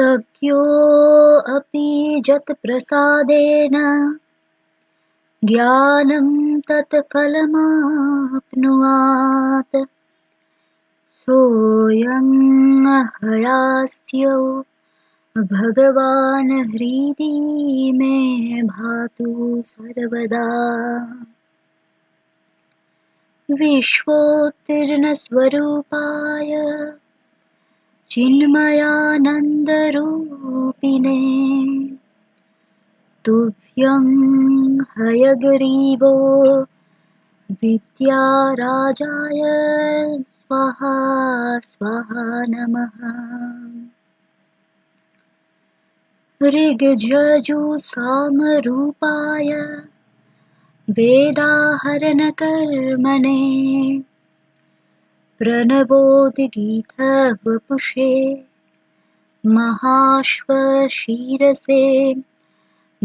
सख्योऽपि जत्प्रसादेन। ज्ञानं तत्फलमाप्नुयात् सोऽयं हयास्यो भगवान् हृदि मे भातु सर्वदा। विश्वोत्तीर्णस्वरूपाय चिन्मयानन्दरूपिणे तुभ्यं हयग्रीवो विद्याराजाय स्वाहा स्वाहा नमः। ऋग्जजुसामरूपाय वेदाहरणकर्मणे प्रणवोद्गीतवपुषे महाश्वशिरसे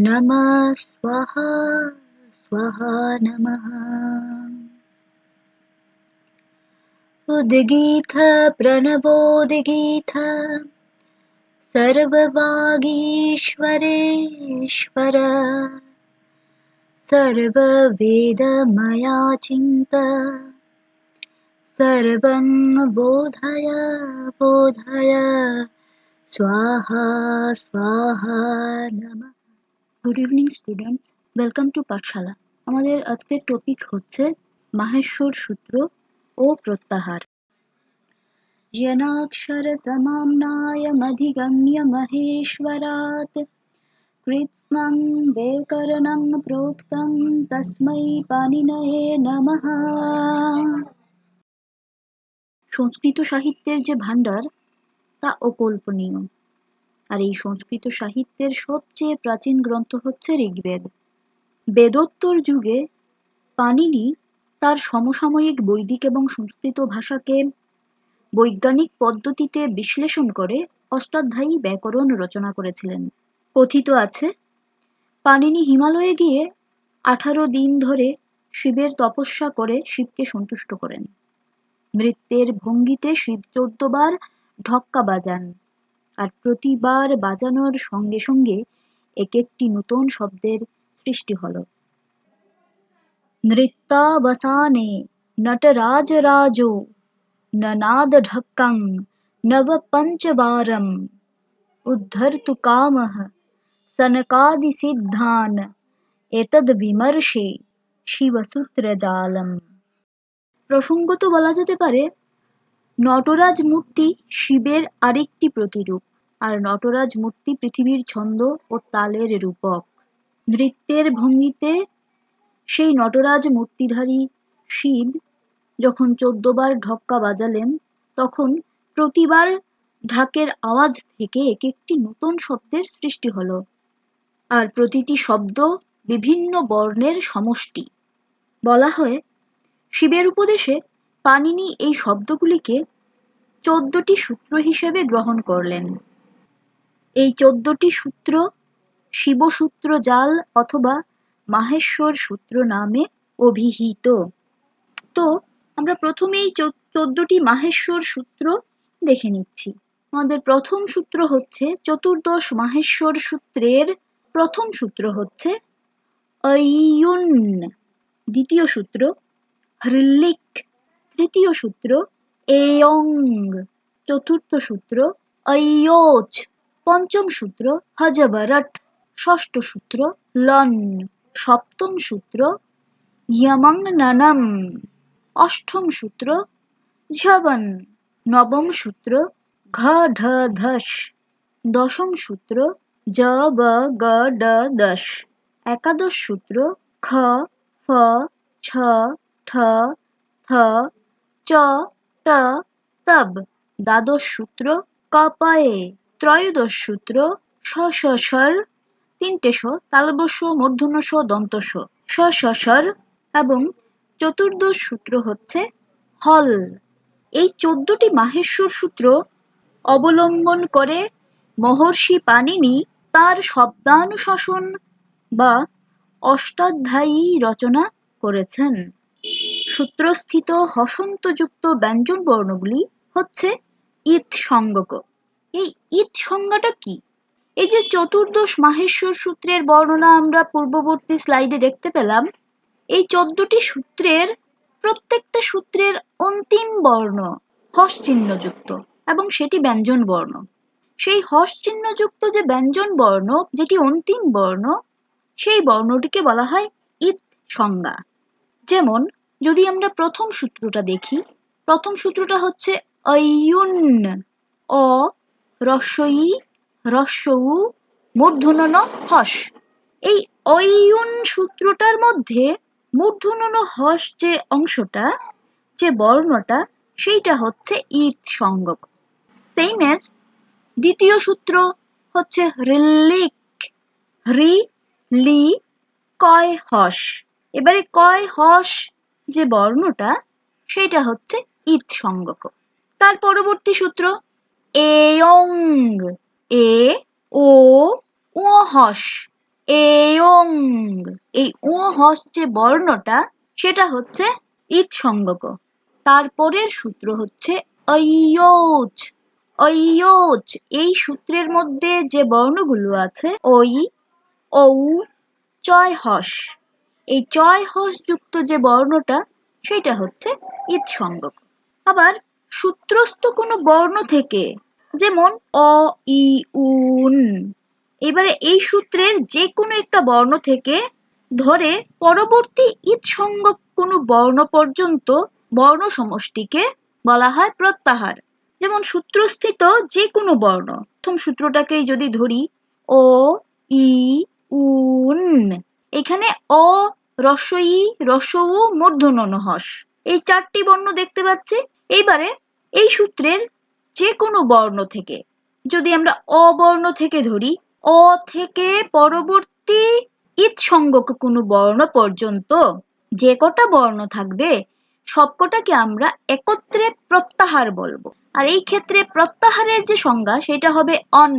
नमः स्वाहा स्वाहा नमः। उद्गीत प्रणवोद्गीत सर्ववागीश्वरेश्वर सर्ववेदमया चिन्त सर्वं बोधय बोधय स्वाहा स्वाहा नमः good evening students welcome to Pathshala আমাদের আজকের টপিক হচ্ছে মাহেশ্বর সূত্র ও প্রত্যাহার जनाक्षरसमाम्नायमधिगम्य महेश्वरात् कृत्स्नं व्याकरणं प्रोक्तं तस्मै পানিনয়ে নমঃ সংস্কৃত সাহিত্যের যে ভাণ্ডার, তা অকল্পনীয়। আর এই সংস্কৃত সাহিত্যের সবচেয়ে প্রাচীন গ্রন্থ হচ্ছে ঋগ্বেদ। বেদোত্তর যুগে পানিনি তার সমসাময়িক বৈদিক এবং সংস্কৃত ভাষাকে বৈজ্ঞানিক পদ্ধতিতে বিশ্লেষণ করে অষ্টাধ্যায়ী ব্যাকরণ রচনা করেছিলেন। কথিত আছে পানিনি হিমালয়ে গিয়ে আঠারো দিন ধরে শিবের তপস্যা করে শিবকে সন্তুষ্ট করেন। নৃত্যের ভঙ্গিতে শিব চোদ্দবার ঢক্কা বাজান আর প্রতিবার বাজানোর সঙ্গে সঙ্গে এক একটি নতুন শব্দের সৃষ্টি হল। নৃত্যাবসানে নটরাজ রাজ ননাদ ঢক্কং নব পঞ্চবারম, উদ্ধর্তু কাম সনকাদি সিদ্ধান, এতদ বিমর্ষে শিবসূত্রজালম। প্রসঙ্গত বলা যেতে পারে, নটরাজ মূর্তি শিবের আরেকটি প্রতিরূপ, আর নটরাজ মূর্তি পৃথিবীর ছন্দ ও তালের রূপক। নৃত্যের ভঙ্গিতে সেই নটরাজ মূর্তিধারী শিব যখন চোদ্দবার ঢক্কা বাজালেন, তখন প্রতিবার ঢাকের আওয়াজ থেকে এক একটি নতুন শব্দের সৃষ্টি হলো, আর প্রতিটি শব্দ বিভিন্ন বর্ণের সমষ্টি। বলা হয় শিবের উপদেশে পানিনি এই শব্দগুলিকে চোদ্দটি সূত্র হিসেবে গ্রহণ করলেন। এই চোদ্দটি সূত্র শিবসূত্র জাল অথবা মাহেশ্বর সূত্র নামে অভিহিত। তো, আমরা প্রথমেই চোদ্দটি মাহেশ্বর সূত্র দেখে নিচ্ছি। আমাদের প্রথম সূত্র হচ্ছে চতুর্দশ মাহেশ্বর সূত্রের প্রথম সূত্র হচ্ছে দ্বিতীয় সূত্র হৃল্লিক। তৃতীয় সূত্র, এয়ং। চতুর্থ সূত্র ঐয়োচ পঞ্চম সূত্র, হজবরট। ষষ্ঠ সূত্র, লন। সপ্তম সূত্র ইয়মং ননম অষ্টম সূত্র, ঝবন। নবম সূত্র ঘ ঢ ধস দশম সূত্র জ ব গ ড দশ একাদশ সূত্র, খ, ফ, ছ ঠ, থ, চ, ট, তব, দ্বাদশ সূত্র, কপায়ে, ত্রয়োদশ সূত্র স স স্বর, তিনটে স তালবস্য মূর্ধন্য স দন্তস্ব স স স্বর এবং চতুর্দশ সূত্র হচ্ছে হল। এই চোদ্দটি মাহেশ্বর সূত্র অবলম্বন করে মহর্ষি পানিনি তার শব্দানুশাসন বা অষ্টাধ্যায়ী রচনা করেছেন। সূত্রস্থিত হসন্তযুক্ত ব্যঞ্জন বর্ণগুলি হচ্ছে ইত সঙ্গক এই ঈদ সংজ্ঞাটা কি? এই যে চতুর্দশ মাহেশ্বর সূত্রের বর্ণনা আমরা পূর্ববর্তী স্লাইডে দেখতে পেলাম, এই চোদ্দটি সূত্রের প্রত্যেকটা সূত্রের অন্তিম বর্ণ হস চিহ্নযুক্ত এবং সেটি ব্যঞ্জন বর্ণ। সেই হস চিহ্নযুক্ত যে ব্যঞ্জন বর্ণ, যেটি অন্তিম বর্ণ, সেই বর্ণটিকে বলা হয় ইত সংজ্ঞা। যেমন, যদি আমরা প্রথম সূত্রটা দেখি, প্রথম সূত্রটা হচ্ছে অয়ুন, অ রস্বই রস্বউ মূর্ধন্য হস। এই অয়ুন সূত্রটার মধ্যে মূর্ধন্য হস যে অংশটা, যে বর্ণটা, সেইটা হচ্ছে ঈদ সঙ্গক সেম এজ দ্বিতীয় সূত্র হচ্ছে রিলিক রি লি, কয়, হস। এবারে কয় হস যে বর্ণটা, সেটা হচ্ছে ঈদ সঙ্গক তার পরবর্তী সূত্র এয়ং এ ও ও হস এয়ং এই ও হস যে বর্ণটা, সেটা হচ্ছে ঈদ সঙ্গক তারপরের সূত্র হচ্ছে ঐয়োচ ঐয়োচ এই সূত্রের মধ্যে যে বর্ণগুলো আছে ওই ঔ, চয় হস। এই চয় যুক্ত যে বর্ণটা, সেটা হচ্ছে ঈদ সঙ্গক আবার সূত্রস্থ কোনো বর্ণ থেকে যেমন অ, ই, উন, এবারে এই সূত্রের যে কোনো একটা বর্ণ থেকে ধরে পরবর্তী ঈদ সঙ্গক কোনো বর্ণ পর্যন্ত বর্ণ সমষ্টিকে বলা হয় প্রত্যাহার। যেমন সূত্রস্থিত যে কোনো বর্ণ। প্রথম সূত্রটাকেই যদি ধরি ও ই, উন, এখানে অ রস্বই রস্বউ মূর্ধন্য হস এই চারটি বর্ণ দেখতে পাচ্ছি। এইবারে এই সূত্রের যে কোনো বর্ণ থেকে, যদি আমরা অবর্ণ থেকে ধরি, অ থেকে পরবর্তী ঈদ সঙ্গক কোনো বর্ণ পর্যন্ত যে কটা বর্ণ থাকবে সবকটাকে আমরা একত্রে প্রত্যাহার বলব। আর এই ক্ষেত্রে প্রত্যাহারের যে সংজ্ঞা, সেটা হবে অন।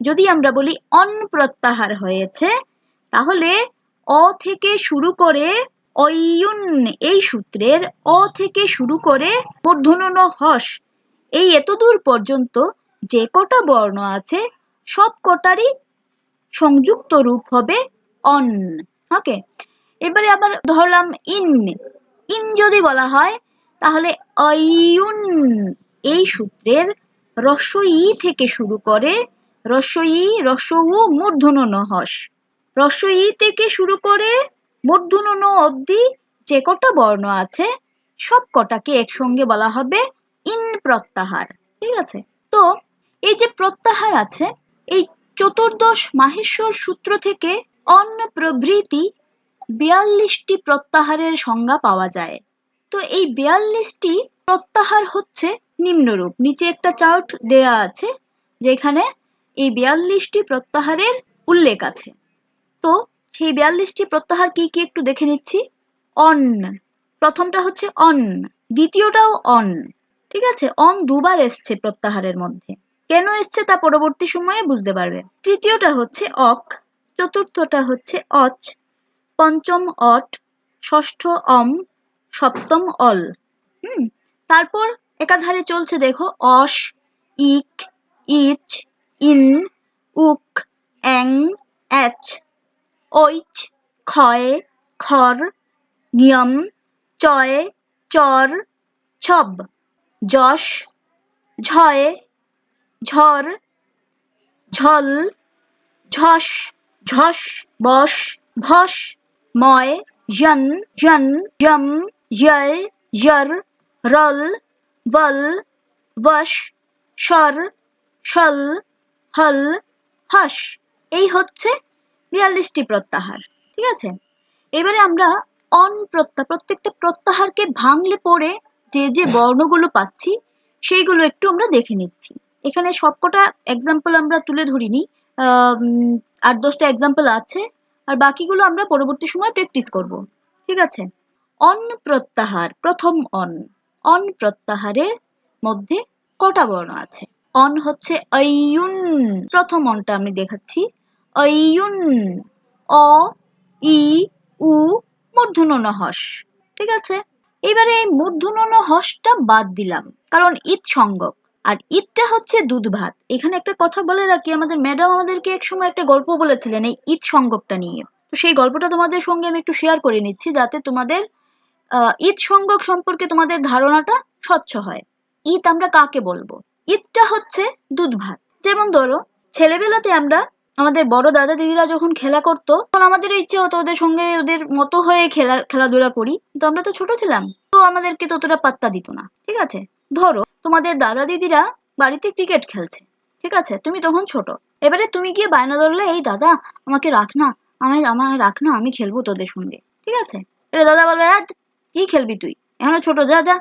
যদি আমরা বলি অন প্রত্যাহার হয়েছে, তাহলে অ থেকে শুরু করে অয়ুন এই সূত্রের অ থেকে শুরু করে মূর্ধন্য হস। এই এতদূর পর্যন্ত যে কটা বর্ণ আছে, সব কটারই সংযুক্ত রূপ হবে অন। ওকে এবারে আবার ধরলাম ইন। ইন যদি বলা হয়, তাহলে অয়ুন এই সূত্রের রস্বই থেকে শুরু করে রস্বই রস্বউ মূর্ধন্য হস। রস্বই থেকে শুরু করে মূর্ধন্য অবধি যে কটা বর্ণ আছে, সব কটাকে একসঙ্গে বলা হবে ইন প্রত্যাহার। ঠিক আছে? তো এই যে প্রত্যাহার আছে, এই চতুর্দশ মাহেশ্বর সূত্র থেকে অন্য প্রভৃতি বিয়াল্লিশটি প্রত্যাহারের সংজ্ঞা পাওয়া যায়। তো এই বিয়াল্লিশটি প্রত্যাহার হচ্ছে নিম্নরূপ। নিচে একটা চার্ট দেয়া আছে, যেখানে এই বিয়াল্লিশটি প্রত্যাহারের উল্লেখ আছে। তো সেই বিয়াল্লিশটি প্রত্যাহার কি কি একটু দেখে নিচ্ছি? অন। প্রথমটা হচ্ছে অন। দ্বিতীয়টাও অন। ঠিক আছে? অন দুবার এসছে প্রত্যাহারের মধ্যে। কেন এসছে তা পরবর্তী সময়ে বুঝতে পারবে। তৃতীয়টা হচ্ছে অক। চতুর্থটা হচ্ছে অচ। পঞ্চম অট। ষষ্ঠ অম। সপ্তম অল। হুম? তারপর একাধারে চলছে দেখো অস ইক, ইচ, ইন, উক, অ্যাং, অ্যাচ। ঐচ, ক্ষয়, খর নিয়ম চয়, চর, ছব, যশ, ঝয় ঝড় ঝল, ঝস ঝস, বস, ভস, ময়, জন জন জম জয় জর রল, বল বশ সর সল, হল, হস। এই হচ্ছে বিয়াল্লিশটি প্রত্যাহার, ঠিক আছে? এবারে আমরা অন প্রত্যা, প্রত্যেকটা প্রত্যাহারকে ভাঙলে পড়ে যে যে বর্ণগুলো পাচ্ছি, সেইগুলো একটু আমরা দেখে নিচ্ছি। এখানে সবকটা এক্সাম্পল আমরা তুলে ধরিনি। আট দশটা এক্সাম্পল আছে, আর বাকিগুলো আমরা পরবর্তী সময় প্র্যাকটিস করব, ঠিক আছে? অন প্রত্যাহার, প্রথম অন। অন প্রত্যাহারের মধ্যে কটা বর্ণ আছে? অন হচ্ছে প্রথম অনটা আমি দেখাচ্ছি। ঐয়ুন অ, ই, উ মূর্ধন্য হস। ঠিক আছে? এবারে এই মূর্ধন্য হসটা বাদ দিলাম, কারণ ঈদ সঙ্গক। আর ঈদটা হচ্ছে দুধ ভাত। এখানে একটা কথা বলে রাখি, আমাদের ম্যাডাম আমাদেরকে এক সময় একটা গল্প বলেছিলেন এই ঈদ সংযোগটা নিয়ে। তো সেই গল্পটা তোমাদের সঙ্গে আমি একটু শেয়ার করে নিচ্ছি, যাতে তোমাদের ঈদ সংযোগ সম্পর্কে তোমাদের ধারণাটা স্বচ্ছ হয়। ঈদ আমরা কাকে বলব? ঈদটা হচ্ছে দুধ ভাত। যেমন ধরো, ছেলেবেলাতে আমরা আমাদের বড় দাদা দিদিরা যখন খেলা করতো তখন আমাদের ইচ্ছে হতো ওদের সঙ্গে ওদের মতো হয়ে খেলা খেলাধুলা করি। তো আমরা তো ছোট ছিলাম তো আমাদেরকে ততটা পাত্তা দিত না ঠিক আছে? ধরো তোমাদের দাদা দিদিরা বাড়িতে ক্রিকেট খেলছে ঠিক আছে? তুমি তখন ছোট। এবারে তুমি গিয়ে বায়না ধরলে এই দাদা আমাকে রাখ না আমি আমার রাখ না আমি খেলব তোদের সঙ্গে ঠিক আছে? এবারে দাদা বলবে "আহ, কি খেলবি তুই? এখনও ছোট যা যা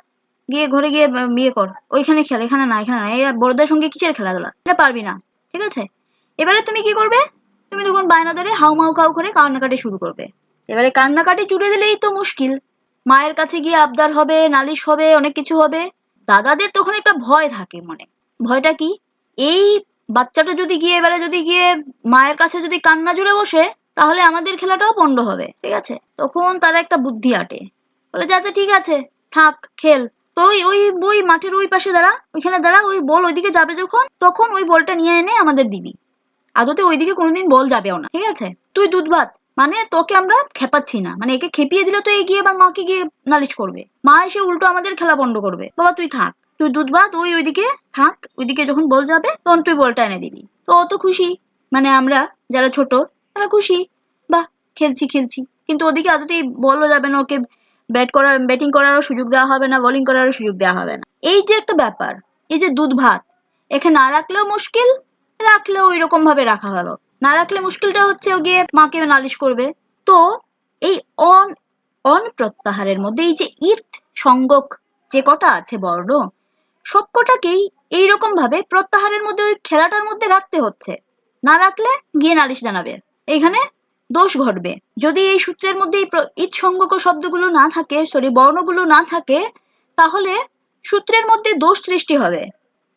গিয়ে ঘরে গিয়ে বিয়ে কর ওইখানে খেল এখানে না এখানে না এই বড়দের সঙ্গে কিসের খেলাধুলা? এটা পারবি না ঠিক আছে? এবারে তুমি কি করবে? তুমি তখন বায়না ধরে হাউ মাউ খাউ করে কান্নাকাটি শুরু করবে। এবারে কান্নাকাটি জুড়ে দিলেই তো মুশকিল। মায়ের কাছে গিয়ে আবদার হবে, নালিশ হবে, অনেক কিছু হবে। দাদাদের তখন একটা ভয় থাকে মনে। ভয়টা কি? এই বাচ্চাটা যদি গিয়ে, এবারে যদি গিয়ে মায়ের কাছে যদি কান্না জুড়ে বসে, তাহলে আমাদের খেলাটাও পণ্ড হবে, ঠিক আছে? তখন তারা একটা বুদ্ধি আটে। বলে, যে আচ্ছা ঠিক আছে, থাক, খেল। তো ওই ওই বই মাঠের ওই পাশে দাঁড়া, ওইখানে দাঁড়া, ওই বল ওইদিকে যাবে যখন, তখন ওই বলটা নিয়ে এনে আমাদের দিবি। আদতে ওইদিকে কোনোদিন বল যাবেও না, ঠিক আছে? তুই দুধ ভাত মানে তোকে আমরা খেপাচ্ছি না মানে একে খেপিয়ে দিলে তো এগিয়ে এবার মাকে গিয়ে নালিশ করবে। মা এসে উল্টো আমাদের খেলা বন্ধ করবে। বাবা, তুই থাক, তুই দুধ ভাত ওই ওইদিকে থাক, ওইদিকে যখন বল যাবে, তখন তুই বলটা এনে দিবি। তো অত খুশি মানে আমরা যারা ছোট, তারা খুশি। বাহ, খেলছি খেলছি। কিন্তু ওদিকে আদতেই বলও যাবে না, ওকে ব্যাট করার, ব্যাটিং করারও সুযোগ দেওয়া হবে না, বোলিং করারও সুযোগ দেওয়া হবে না। এই যে একটা ব্যাপার, এই যে দুধ ভাত একে না রাখলেও মুশকিল রাখলেও ওই রকম ভাবে রাখা হলো না রাখলে মুশকিলটা হচ্ছে ও গিয়ে মাকে নালিশ করবে। তো এই অন অন প্রত্যাহারের মধ্যে এই যে ঈদ সংগক যে কটা আছে বর্ণ, সব কটাকেই এইরকম ভাবে প্রত্যাহারের মধ্যে ওই খেলাটার মধ্যে রাখতে হচ্ছে। না রাখলে গিয়ে নালিশ জানাবে। এখানে দোষ ঘটবে। যদি এই সূত্রের মধ্যে ঈদ সংগক শব্দগুলো না থাকে সরি বর্ণগুলো না থাকে, তাহলে সূত্রের মধ্যে দোষ সৃষ্টি হবে।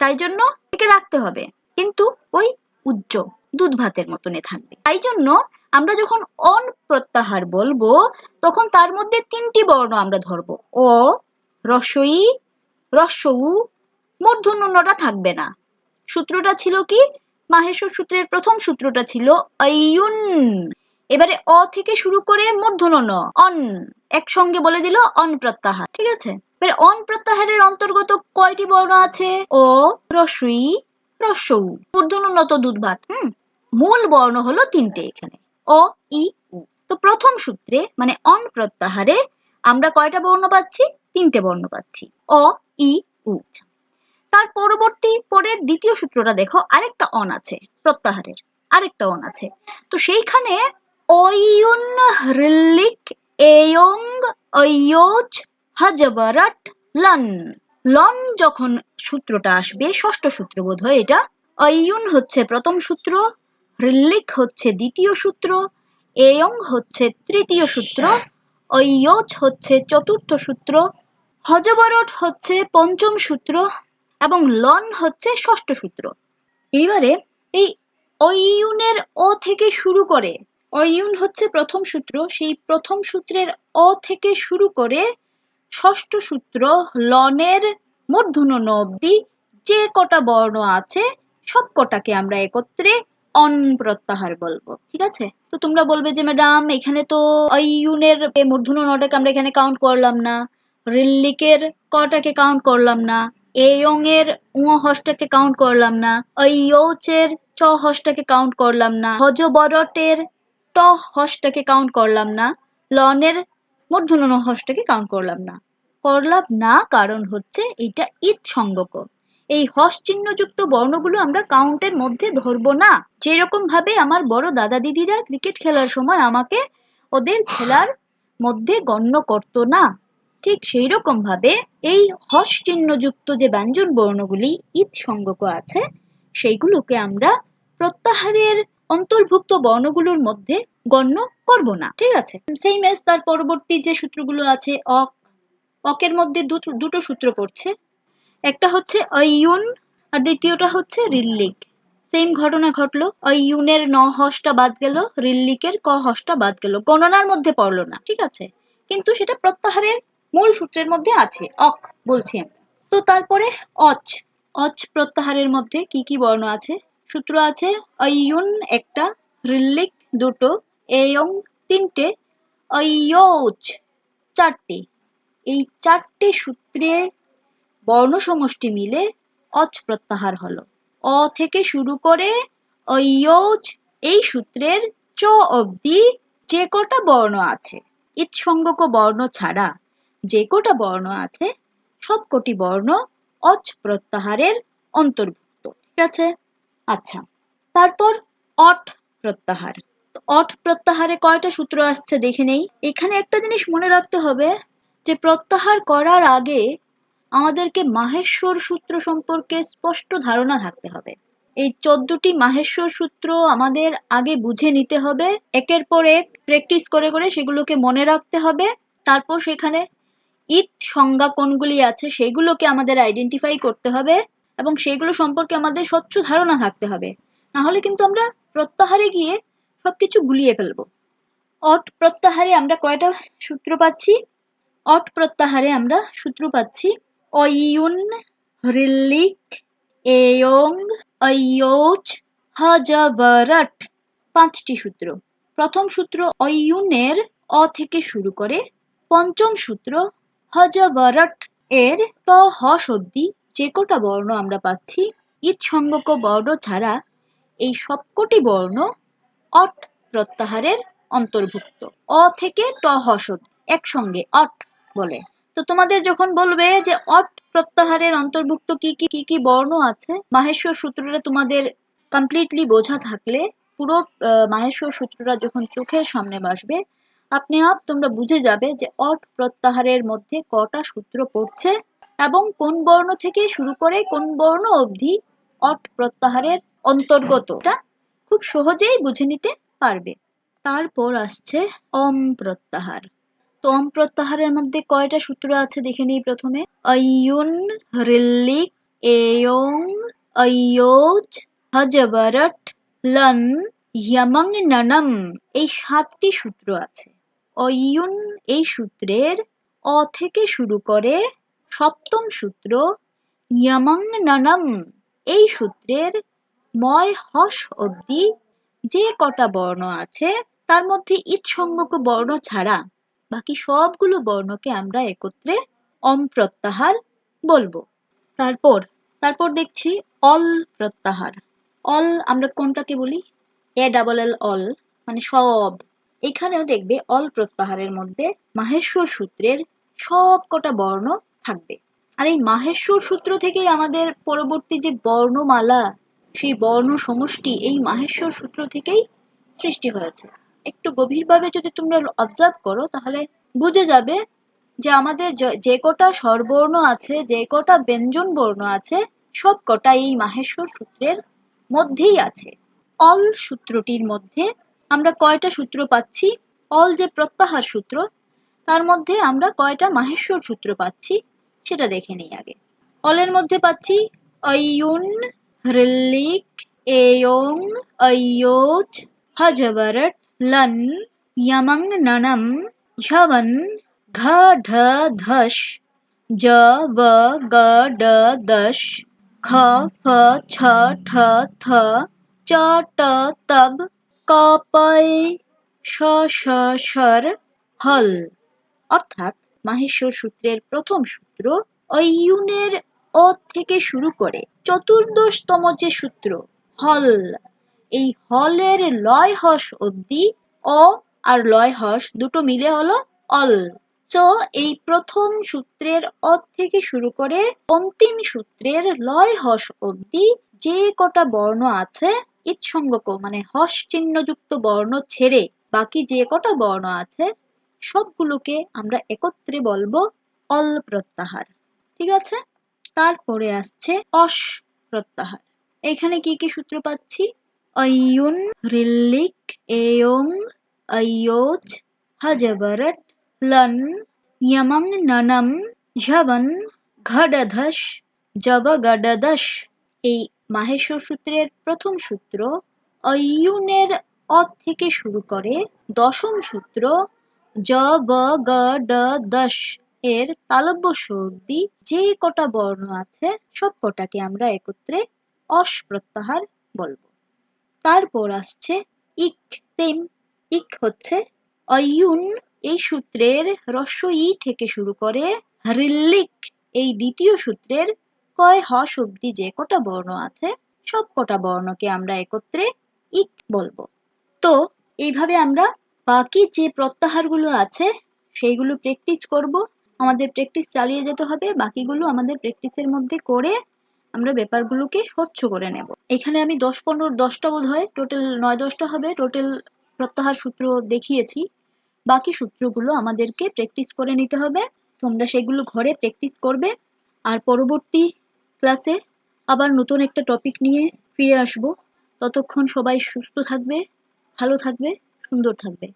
তাই জন্য একে রাখতে হবে। কিন্তু ওই উজ্জ দুধ ভাতের মতনে থাকবে। তাই জন্য আমরা যখন অন প্রত্যাহার বলব, তখন তার মধ্যে তিনটি বর্ণ আমরা ধরবো। অ রসই রস্যউ মূর্ধন্যটা থাকবে না। সূত্রটা ছিল কি? মাহেশ্বর সূত্রের প্রথম সূত্রটা ছিল আইয়ুন এবারে অ থেকে শুরু করে মূর্ধন্য ন অন, একসঙ্গে বলে দিল অন প্রত্যাহার। ঠিক আছে? এবারে অন প্রত্যাহারের অন্তর্গত কয়টি বর্ণ আছে? ও রসই রস্যউ মূর্ধন্য তো দুধ ভাত হুম, মূল বর্ণ হলো তিনটে এখানে, অ, ই, উ। তো প্রথম সূত্রে মানে অন প্রত্যাহারে, আমরা কয়টা বর্ণ পাচ্ছি? তিনটে বর্ণ পাচ্ছি, অ, ই, উ। তার পরবর্তী পরের দ্বিতীয় সূত্রটা দেখো, আরেকটা অন আছে, প্রত্যাহারের, আরেকটা অন আছে। তো সেইখানে অয়ুন হৃল্লিক, এয়ং অয়োজ হাজবারাট লন। লন যখন সূত্রটা আসবে, ষষ্ঠ সূত্র বোধ হয় এটা অয়ুন হচ্ছে প্রথম সূত্র হৃল্লিক হচ্ছে দ্বিতীয় সূত্র, এয়ং হচ্ছে তৃতীয় সূত্র অয়োজ হচ্ছে চতুর্থ সূত্র হজবরট হচ্ছে পঞ্চম সূত্র এবং লন হচ্ছে ষষ্ঠ সূত্র। এইবারে এই অইউনের অ থেকে শুরু করে অইউন হচ্ছে প্রথম সূত্র, সেই প্রথম সূত্রের অ থেকে শুরু করে ষষ্ঠ সূত্র লনের মূর্ধন্য ন অব্দি যে কটা বর্ণ আছে, সব কটাকে আমরা একত্রে অন প্রত্যাহার বলব, ঠিক আছে? তো তোমরা বলবে যে, ম্যাডাম, এখানে তো অইউনের মূর্ধন্য নটাকে আমরা এখানে কাউন্ট করলাম না। রিল্লিকের কটাকে কাউন্ট করলাম না। এয়ং এর উঁ হসটাকে কাউন্ট করলাম না। ঐচের চ হসটাকে কাউন্ট করলাম না। হজবরটের ট হসটাকে কাউন্ট করলাম না। লনের মূর্ধন্য ন হসটাকে কাউন্ট করলাম না। করলাম না, কারণ হচ্ছে এটা ঈদ সংগক এই হস চিহ্নযুক্ত বর্ণগুলো আমরা কাউন্টের মধ্যে ধরবো না। যেরকম ভাবে আমার বড় দাদা দিদিরা ক্রিকেট খেলার সময় আমাকে ওদের খেলার মধ্যে গণ্য করতো না। ঠিক সেই রকম ভাবে এই হস চিহ্নযুক্ত যে ব্যঞ্জন বর্ণগুলি ঈদ সংগক আছে, সেইগুলোকে আমরা প্রত্যাহারের অন্তর্ভুক্ত বর্ণগুলোর মধ্যে গণ্য করব না, ঠিক আছে? সেই মেস তার পরবর্তী যে সূত্রগুলো আছে, অক, অকের মধ্যে দুটো সূত্র পড়ছে। একটা হচ্ছে অয়ুন আর দ্বিতীয়টা হচ্ছে রিল্লিক। সেম ঘটনা ঘটলো অয়ুনের ন হসটা বাদ গেল, রিল্লিকের ক হসটা বাদ গেল। গণনার মধ্যে পড়ল না, ঠিক আছে? কিন্তু সেটা প্রত্যাহারের মূল সূত্রের মধ্যে আছে, অক, বলছি তো তারপরে অচ অচ প্রত্যাহারের মধ্যে কি কি বর্ণ আছে? সূত্র আছে অয়ুন একটা, রিল্লিক দুটো এয়ং তিনটে অয়োচ চারটে। এই চারটে সূত্রে বর্ণ সমষ্টি মিলে অচ প্রত্যাহার হলো। অ থেকে শুরু করে অয়োচ এই সূত্রের চ অবধি যে কটা বর্ণ আছে, ইৎসঙ্গক বর্ণ ছাড়া যে কটা বর্ণ আছে, সব কটি বর্ণ অচ প্রত্যাহারের অন্তর্ভুক্ত। ঠিক আছে? আচ্ছা তারপর অট প্রত্যাহার। অট প্রত্যাহারে কয়টা সূত্র আসছে দেখে নেই। এখানে একটা জিনিস মনে রাখতে হবে যে, প্রত্যাহার করার আগে আমাদেরকে মাহেশ্বর সূত্র সম্পর্কে স্পষ্ট ধারণা থাকতে হবে। এই চোদ্দটি মাহেশ্বর সূত্র আমাদের আগে বুঝে নিতে হবে। একের পর এক প্র্যাকটিস করে করে সেগুলোকে মনে রাখতে হবে। তারপর সেখানে ইট সংজ্ঞা কোনগুলি আছে সেগুলোকে আমাদের আইডেন্টিফাই করতে হবে এবং সেগুলো সম্পর্কে আমাদের স্বচ্ছ ধারণা থাকতে হবে। না হলে কিন্তু আমরা প্রত্যাহারে গিয়ে সবকিছু গুলিয়ে ফেলব। অট প্রত্যাহারে আমরা কয়টা সূত্র পাচ্ছি? অট প্রত্যাহারে আমরা সূত্র পাচ্ছি অইউন হৃল্লিক এয়ং অয়োচ হজবরট পাঁচটি সূত্র। প্রথম সূত্র অইউনের অ থেকে শুরু করে পঞ্চম সূত্র হজবরট এর ত হস অব্দি যে কটা বর্ণ আমরা পাচ্ছি সংজ্ঞক বর্ণ ছাড়া এই সবকটি বর্ণ অট প্রত্যাহারের অন্তর্ভুক্ত। অ থেকে ট হস একসঙ্গে অট বলে। তো তোমাদের যখন বলবে যে অট প্রত্যাহারের অন্তর্ভুক্ত কি কি কি কি বর্ণ আছে, মাহেশ্বর সূত্রটা তোমাদের কমপ্লিটলি বোঝা থাকলে পুরো মাহেশ্বর সূত্রটা যখন চোখের সামনে বসবে, আপনি আপ তোমরা বুঝে যাবে যে অট প্রত্যাহারের মধ্যে কটা সূত্র পড়ছে এবং কোন বর্ণ থেকে শুরু করে কোন বর্ণ অবধি অট প্রত্যাহারের অন্তর্গত খুব সহজেই বুঝে নিতে পারবে। তারপর আসছে অম প্রত্যাহার। তো অম প্রত্যাহারের মধ্যে কয়টা সূত্র আছে দেখে নিই প্রথমে? অয়ুন হৃল্লিক এয়ং অয়োচ হজবরট লন ইয়ামং ননম। এই সাতটি সূত্র আছে। অয়ুন এই সূত্রের অ থেকে শুরু করে সপ্তম সূত্র ইয়ামং ননম। এই সূত্রের ময়, হস অবধি যে কটা বর্ণ আছে, তার মধ্যে ইৎসঙ্গক বর্ণ ছাড়া বাকি সবগুলো বর্ণকে আমরা একত্রে অম প্রত্যাহার বলব। তারপর তারপর দেখছি অল প্রত্যাহার। অল আমরা কোনটাকে বলি? এ ডাবল এল অল মানে সব। এখানেও দেখবে অল প্রত্যাহারের মধ্যে মাহেশ্বর সূত্রের সব কটা বর্ণ থাকবে। আর এই মাহেশ্বর সূত্র থেকেই আমাদের পরবর্তী যে বর্ণমালা সেই বর্ণ সমষ্টি এই মাহেশ্বর সূত্র থেকেই সৃষ্টি হয়েছে। একটু গভীরভাবে যদি তোমরা অবজার্ভ করো, তাহলে বুঝে যাবে যে আমাদের যে কটা স্বরবর্ণ আছে, যে কটা ব্যঞ্জন বর্ণ আছে, সব কটা এই মাহেশ্বর সূত্রের মধ্যেই আছে। অল সূত্রটির মধ্যে আমরা কয়টা সূত্র পাচ্ছি? অল যে প্রত্যাহার সূত্র, তার মধ্যে আমরা কয়টা মাহেশ্বর সূত্র পাচ্ছি, সেটা দেখে নিই আগে। অলের মধ্যে পাচ্ছি অয়ুন hrillik, eyong, ayoch, hajavarat, lan, yamang nanam, jhavan, gha dhash, ja va ga da dash, kha pha cha tha tha, cha ta tab, ka pai, sha sha shar, হল অর্থাৎ মাহেশ্বর সূত্রের প্রথম সূত্র অয়ুনের অ থেকে শুরু করে চতুর্দশতম যে সূত্র, হল। এই হলের লয় হস অব্দি অ আর লয় হস দুটো মিলে হলো অল। তো এই প্রথম সূত্রের অ থেকে শুরু করে অন্তিম সূত্রের লয় হস অব্দি যে কটা বর্ণ আছে, ইৎসঙ্গক মানে হস চিহ্নযুক্ত বর্ণ ছেড়ে বাকি যে কটা বর্ণ আছে, সবগুলোকে আমরা একত্রে বলব অল প্রত্যাহার। ঠিক আছে? তারপরে আসছে অস প্রত্যাহার। এখানে কি কি সূত্র পাচ্ছি? অয়ুন হৃল্লিক এয়ং অয়োচ হজবরট লন यमं ননম, ঝবন, ঘডধস জবগডদশ এই মাহেশ্বর সূত্রের প্রথম সূত্র অয়ুনের অ থেকে শুরু করে দশম সূত্র জ ব গ ড দশ এর তালব্য অব্দি যে কটা বর্ণ আছে, সব কটাকে আমরা একত্রে অস প্রত্যাহার বলব। তারপর আসছে ইক তেম। ইক হচ্ছে অয়ুন এই সূত্রের রস্য ই থেকে শুরু করে হৃল্লিক এই দ্বিতীয় সূত্রের কয় হস অব্দি যে কটা বর্ণ আছে, সব কটা বর্ণকে আমরা একত্রে ইক বলব। তো এইভাবে আমরা বাকি যে প্রত্যাহারগুলো আছে, সেইগুলো প্র্যাকটিস করব। আমাদের প্র্যাকটিস চালিয়ে যেতে হবে, বাকিগুলো আমাদের প্র্যাকটিসের মধ্যে করে আমরা ব্যাপারগুলোকে স্বচ্ছ করে নেব। এখানে আমি দশ পনেরো, দশটা বোধ হয় টোটাল নয় দশটা হবে টোটাল প্রত্যাহার সূত্র দেখিয়েছি। বাকি সূত্রগুলো আমাদেরকে প্র্যাকটিস করে নিতে হবে, তোমরা সেগুলো ঘরে প্র্যাকটিস করবে। আর পরবর্তী ক্লাসে আবার নতুন একটা টপিক নিয়ে ফিরে আসব। ততক্ষণ সবাই সুস্থ থাকবে, ভালো থাকবে, সুন্দর থাকবে।